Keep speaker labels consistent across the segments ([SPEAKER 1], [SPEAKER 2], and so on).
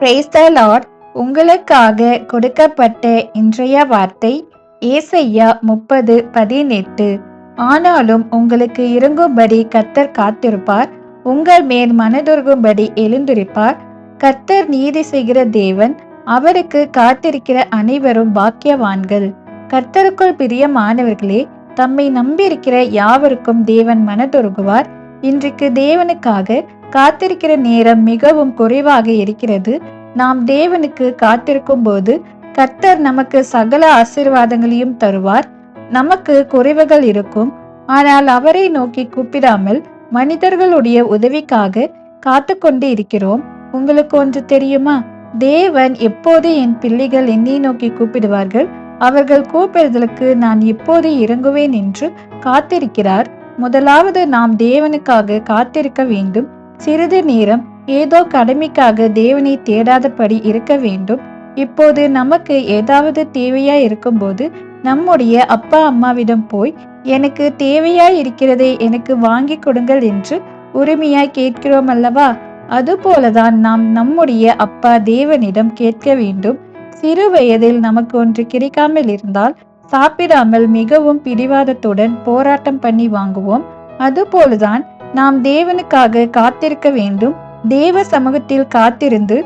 [SPEAKER 1] Praise உங்களுக்காக கொடுக்கப்பட்ட இன்றைய வார்த்தை ஏசையா முப்பது பதினெட்டு. ஆனாலும் உங்களுக்கு இறங்கும்படி கர்த்தர் காத்திருப்பார். உங்கள் மேல் மனதுருகும்படி எழுந்திருப்பார். கர்த்தர் நீதி செய்கிற தேவன் அவருக்கு காத்திருக்கிற அனைவரும் பாக்கியவான்கள். கர்த்தருக்குள் பிரியமானவர்களே தம்மை நம்பியிருக்கிற யாவருக்கும் தேவன் மனதுருகுவார். இன்றைக்கு தேவனுக்காக காத்திருக்கிற நேரம் மிகவும் குறைவாக இருக்கிறது. நாம் தேவனுக்கு காத்திருக்கும் போது கர்த்தர் நமக்கு சகல ஆசீர்வாதங்களையும் தருவார். நமக்கு குறைவுகள் இருக்கும். ஆனால் அவரை நோக்கி கூப்பிடாமல் மனிதர்களுடைய உதவிக்காக காத்து கொண்டு இருக்கிறோம். உங்களுக்கு ஒன்று தெரியுமா? தேவன் எப்போது என் பிள்ளைகள் என்னை நோக்கி கூப்பிடுவார்கள்? அவர்கள் கூப்பிடுதலுக்கு நான் எப்போது இறங்குவேன் என்று காத்திருக்கிறார். முதலாவது நாம் தேவனுக்காக காத்திருக்க வேண்டும். சிறிது நேரம் ஏதோ கடமைக்காக தேவனை தேடாதபடி இருக்க வேண்டும். இப்போது நமக்கு ஏதாவது தேவையா இருக்கும்போது நம்முடைய அப்பா அம்மாவிடம் போய் எனக்கு தேவையாய் இருக்கிறதை எனக்கு வாங்கி கொடுங்கள் என்று உரிமையாய் கேட்கிறோம் அல்லவா? அதுபோலதான் நாம் நம்முடைய அப்பா தேவனிடம் கேட்க வேண்டும். சிறு வயதில் நமக்கு ஒன்று கிடைக்காமல் இருந்தால் சாப்பிடாமல் மிகவும் பிடிவாதத்துடன் போராட்டம் பண்ணி வாங்குவோம். அதுபோலதான் நாம் தேவனுக்காக காத்திருக்க வேண்டும். தேவ சமூகத்தில் காத்திருந்து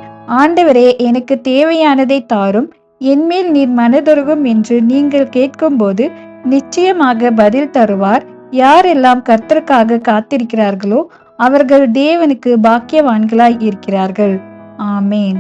[SPEAKER 1] ஆண்டவரே எனக்கு தேவையானதை தாரும். என்மேல் நீர் மனதுருகும் என்று நீங்கள் கேட்கும்போது நிச்சயமாக பதில் தருவார். யாரெல்லாம் கர்த்தருக்காக காத்திருக்கிறார்களோ அவர்கள் தேவனுக்கு பாக்கியவான்களாய் இருக்கிறார்கள். ஆமேன்.